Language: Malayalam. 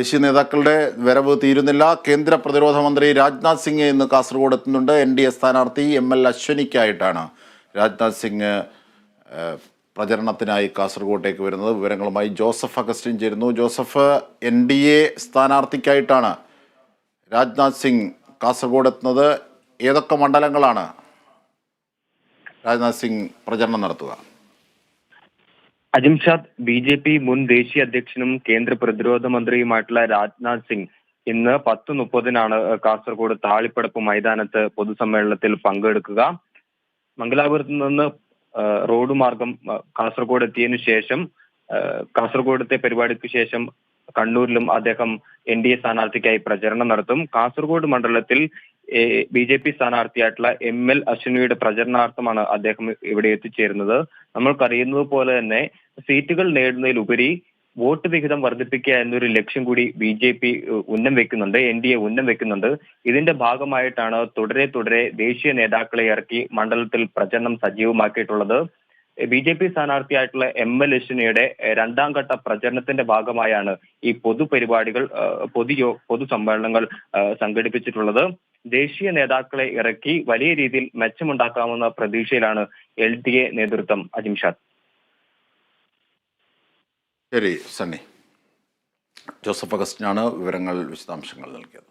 ദേശീയ നേതാക്കളുടെ വരവ് തീരുന്നില്ല. കേന്ദ്ര പ്രതിരോധ മന്ത്രി രാജ്നാഥ് സിംഗ് ഇന്ന് കാസർഗോഡ് എത്തുന്നുണ്ട്. എൻ ഡി എ സ്ഥാനാർത്ഥി എം എൽ അശ്വനിക്കായിട്ടാണ് രാജ്നാഥ് സിംഗ് പ്രചരണത്തിനായി കാസർഗോട്ടേക്ക് വരുന്നത്. വിവരങ്ങളുമായി ജോസഫ് അഗസ്റ്റിൻ ചേരുന്നു. ജോസഫ് എൻ ഡി എ സ്ഥാനാർത്ഥിക്കായിട്ടാണ് രാജ്നാഥ് സിംഗ് കാസർഗോഡ് എത്തുന്നത്. ഏതൊക്കെ മണ്ഡലങ്ങളാണ് രാജ്നാഥ് സിംഗ് പ്രചരണം നടത്തുക? അജിംഷാദ് ബി ജെ പി മുൻ ദേശീയ അധ്യക്ഷനും കേന്ദ്ര പ്രതിരോധ മന്ത്രിയുമായിട്ടുള്ള രാജ്നാഥ് സിംഗ് ഇന്ന് പത്ത് മുപ്പതിനാണ് കാസർഗോഡ് താളിപ്പടപ്പ് മൈതാനത്ത് പൊതുസമ്മേളനത്തിൽ പങ്കെടുക്കുക. മംഗലാപുരത്ത് നിന്ന് റോഡ് മാർഗം കാസർഗോഡ് എത്തിയതിനു ശേഷം കാസർഗോഡത്തെ പരിപാടിക്ക് ശേഷം കണ്ണൂരിലും അദ്ദേഹം എൻ ഡി എ സ്ഥാനാർത്ഥിക്കായി പ്രചരണം നടത്തും. കാസർഗോഡ് മണ്ഡലത്തിൽ ബി ജെ പി സ്ഥാനാർത്ഥിയായിട്ടുള്ള എം എൽ അശ്വിനിയുടെ പ്രചരണാർത്ഥമാണ് അദ്ദേഹം ഇവിടെ എത്തിച്ചേരുന്നത്. നമ്മൾക്കറിയുന്നത് പോലെ തന്നെ സീറ്റുകൾ നേടുന്നതിലുപരി വോട്ട് വിഹിതം വർദ്ധിപ്പിക്കുക എന്നൊരു ലക്ഷ്യം കൂടി ബി ജെ പി ഉന്നം വെക്കുന്നുണ്ട് എൻ ഡി എ ഉന്നം വെക്കുന്നുണ്ട്. ഇതിന്റെ ഭാഗമായിട്ടാണ് തുടരെ തുടരെ ദേശീയ നേതാക്കളെ ഇറക്കി മണ്ഡലത്തിൽ പ്രചരണം സജീവമാക്കിയിട്ടുള്ളത്. ബി ജെ പി സ്ഥാനാർത്ഥിയായിട്ടുള്ള എം എൽ ലക്ഷ്മിയുടെ രണ്ടാം ഘട്ട പ്രചരണത്തിന്റെ ഭാഗമായാണ് ഈ പൊതുപരിപാടികൾ പൊതു പൊതുസമ്മേളനങ്ങൾ സംഘടിപ്പിച്ചിട്ടുള്ളത്. ദേശീയ നേതാക്കളെ ഇറക്കി വലിയ രീതിയിൽ മെച്ചമുണ്ടാക്കാമെന്ന പ്രതീക്ഷയിലാണ് എൽ ഡി എ നേതൃത്വം. അജിംഷാദ് ശരി സണ്ണി. ജോസഫ് അഗസ്റ്റിനാണ് വിവരങ്ങൾ വിശദാംശങ്ങൾ നൽകിയത്.